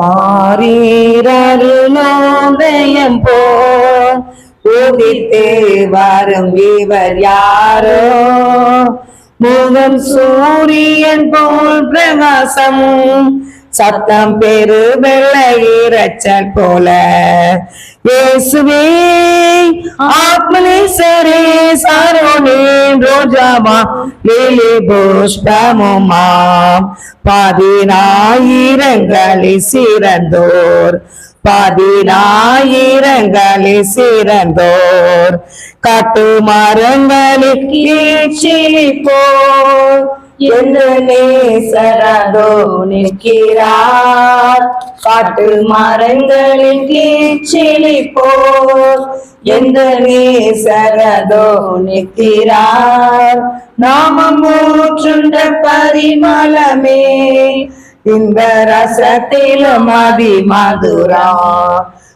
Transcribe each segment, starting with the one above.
பாரீரருணோதயம் போ. உதித்து வரும் இவர் யாரோ? முகம் சூரியன் போல் பிரகாசமும் சத்தம் பெரு வெள்ளை இரைச்சல் போல. இயேசுவே ஆத்மனேசரே சாரோனே ரோஜாமா லிலி புஷ்பமுமாம் பதினாயிரங்களில் சிறந்தோர் பதினாயிரங்களில் சிறந்தோர். கட்டு மரங்களில் கீழ்ச்சிப்போர் சரதோ நிற்கிறார். காட்டு மரங்களில் கீழ்ச்சிப்போர் எந்த சரதோ நிற்கிறார். நாமம் ஊற்றுண்ட பரிமளமே. இந்த ரசத்திலும் அதி மதுரா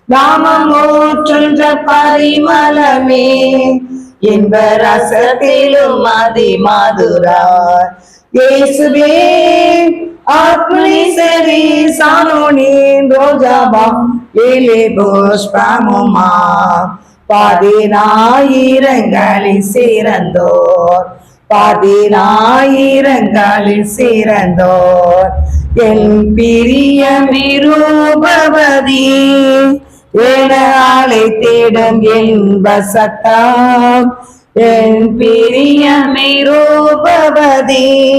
நாமம் ஊற்றுன்ற பரிமளமே. இன்ப ரசத்திலும் அதி மதுரா இயேசுவே ஆத்மீசரி சானோனி ரோஜாபா ஏலே புஷ்பமுமா. பதினாயிரங்களில் சிறந்தோர் பதினாயிரங்களில் சிறந்தோர். என் பிரியம் விரூபவதி என தேடும் என்ப சத்தம் என் பிரியமை ரூபவதி.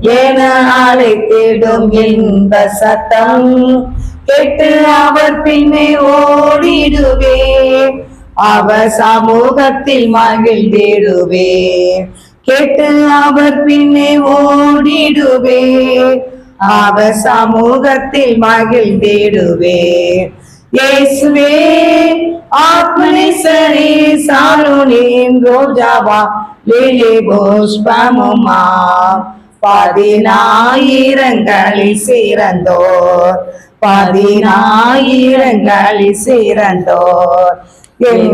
என அழைத்திடும் என்ப சத்தம் கெட்டு அவர் பின்னே ஓடிடுவே. அவர் சமூகத்தில் மகிழ்ந்திடுவே. கேட்டு அவர் பின்னே ஓடிடுவே. அவர் சமூகத்தில் மகிழ்ந்திடுவே. இயேசுவே ஆத்மனேசரே சாருணின் ரோஜாவா லிலி புஷ்பமுமா. பதினாயிரங்களில் சிறந்தோர் பதினாயிரங்களில் சிறந்தோர். என்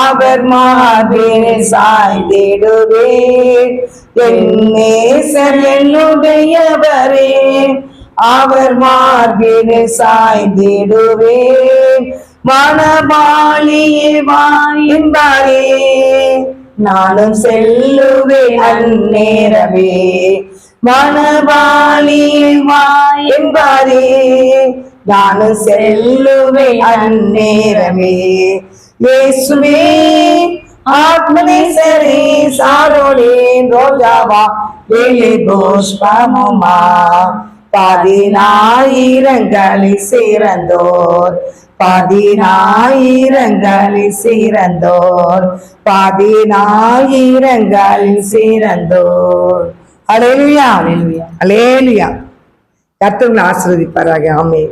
அவர் மார்பினை சாய்ந்திடுவே என் அவர் மார்பினை சாய்ந்திடுவே மனமாளியே வாயின்பாரே நானும் செல்லுவேன் அந்நேரமே. மனபாளியே வாயின்பாரே நானும் செல்லுவேன் அந்நேரமே. இயேசுவே ஆத்மனேசரே சாரோடேன் ரோஜாவா வேலை புஷ்பமுமா. பதினாயிரங்களில் சிறந்தோர். பதினாயிரங்களில் சிறந்தோர். பதினாயிரங்களில் சிறந்தோர். அலேலுயா அலேலுயா கத்துங்களை ஆசிர்வதிப்பாராக. ஆமே